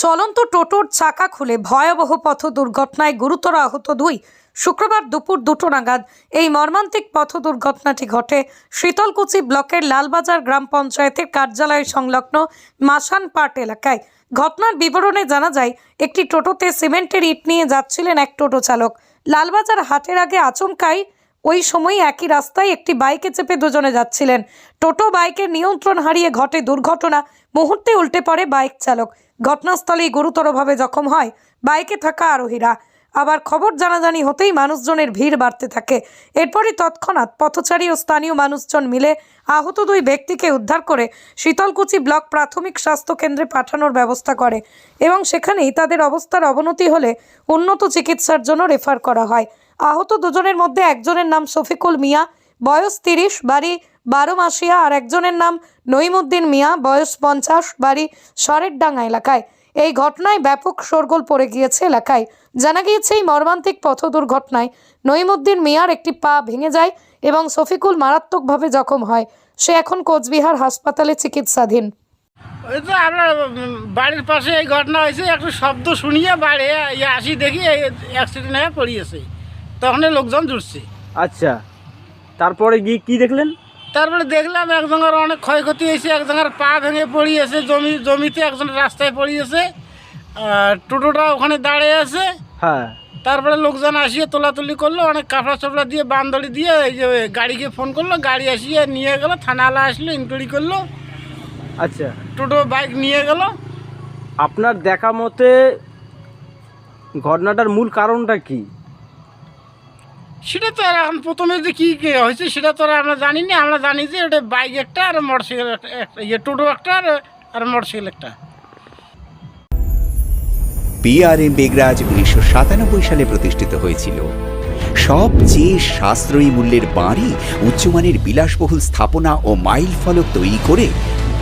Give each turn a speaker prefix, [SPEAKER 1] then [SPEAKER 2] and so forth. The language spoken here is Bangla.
[SPEAKER 1] চলন্ত টোটোর চাকা খুলে ভয়াবহ পথ দুর্ঘটনায় গুরুতর আহত দুই। শুক্রবার দুপুর দুটো নাগাদ এই মর্মান্তিক পথ দুর্ঘটনাটি ঘটে শীতলকুচি ব্লকের লালবাজার গ্রাম পঞ্চায়েতের কার্যালয় সংলগ্ন মাসান পাট এলাকায়। ঘটনার বিবরণে জানা যায়, একটি টোটোতে সিমেন্টের ইট নিয়ে যাচ্ছিলেন এক টোটো চালক। লালবাজার হাটের আগে আচমকাই ওই সময় একই রাস্তায় একটি বাইকে চেপে দুজনে যাচ্ছিলেন। টোটো বাইকের নিয়ন্ত্রণ হারিয়ে ঘটে দুর্ঘটনা। মুহূর্তে উল্টে পড়ে বাইক চালক। ঘটনাস্থলেই গুরুতরভাবে জখম হয় বাইকে থাকা আরোহীরা। আবার খবর জানাজানি হতেই মানুষজনের ভিড় বাড়তে থাকে। এরপরই তৎক্ষণাৎ পথচারী ও স্থানীয় মানুষজন মিলে আহত দুই ব্যক্তিকে উদ্ধার করে শীতলকুচি ব্লক প্রাথমিক স্বাস্থ্য কেন্দ্রে পাঠানোর ব্যবস্থা করে এবং সেখানেই তাদের অবস্থার অবনতি হলে উন্নত চিকিৎসার জন্য রেফার করা হয়। আহত দুজনের মধ্যে একজনের নাম শফিকুল মিয়া বয়স তিরিশ বাড়ি বারো মাসিয়া আর একজনের নাম নইমুদ্দিন মিয়া বয়স পঞ্চাশ বাড়ি সরেরডাঙ্গা এলাকায়। এই ঘটনায় ব্যাপক শোরগোল পড়ে গিয়েছে এলাকায়। জানা গিয়েছে এই মর্মান্তিক পথ দুর্ঘটনায় নইমুদ্দিন মিয়ার একটি পা ভেঙে যায় এবং শফিকুল মারাত্মকভাবে জখম হয়। সে এখন কোচবিহার হাসপাতালে চিকিৎসাধীন।
[SPEAKER 2] ওই তো উম, বাড়ির পাশে এই ঘটনা হয়েছে একটু শব্দ শুনিয়ে বাড়ি আসি দেখি অ্যাক্সিডেন্ট হয়ে পড়িয়েছে। তখনই লোকজন জুটছে
[SPEAKER 3] আচ্ছা। তারপরে গিয়ে কি দেখলেন?
[SPEAKER 2] তারপরে দেখলাম এক একজনের অনেক ক্ষয়ক্ষতি হয়েছে এক একজনের পা ভেঙে পড়িয়েছে জমি জমিতে একজন রাস্তায় পড়িয়েছে টোটোটা ওখানে দাঁড়িয়ে আছে।
[SPEAKER 3] হ্যাঁ।
[SPEAKER 2] তারপরে লোকজন আসিয়ে তোলাতুলি করল অনেক কাপড়া চোপড়া দিয়ে বান্দড়ি দিয়ে এই যে গাড়িকে ফোন করল গাড়ি আসিয়ে নিয়ে গেল থানাওয়ালা আসলো ইনকোয়ারি করল।
[SPEAKER 3] আচ্ছা।
[SPEAKER 2] টোটো বাইক নিয়ে গেল।
[SPEAKER 3] আপনার দেখা মতে ঘটনাটার মূল কারণটা কি?
[SPEAKER 2] সেটা তো আর এখন প্রথমে যে কী হয়েছে, সেটা তো আর আমরা জানি না আমরা জানি যে ওটা বাইক একটা আর মোটরসাইকেল ইয়ে টোটো একটা আর আর মোটরসাইকেল একটা।
[SPEAKER 4] পিআরএম বেগরাজ উনিশশো সাতানব্বই সালে প্রতিষ্ঠিত হয়েছিল। সবচেয়ে সাশ্রয়ী মূল্যের বাড়ি উচ্চমানের বিলাসবহুল স্থাপনা ও মাইল ফলক তৈরি করে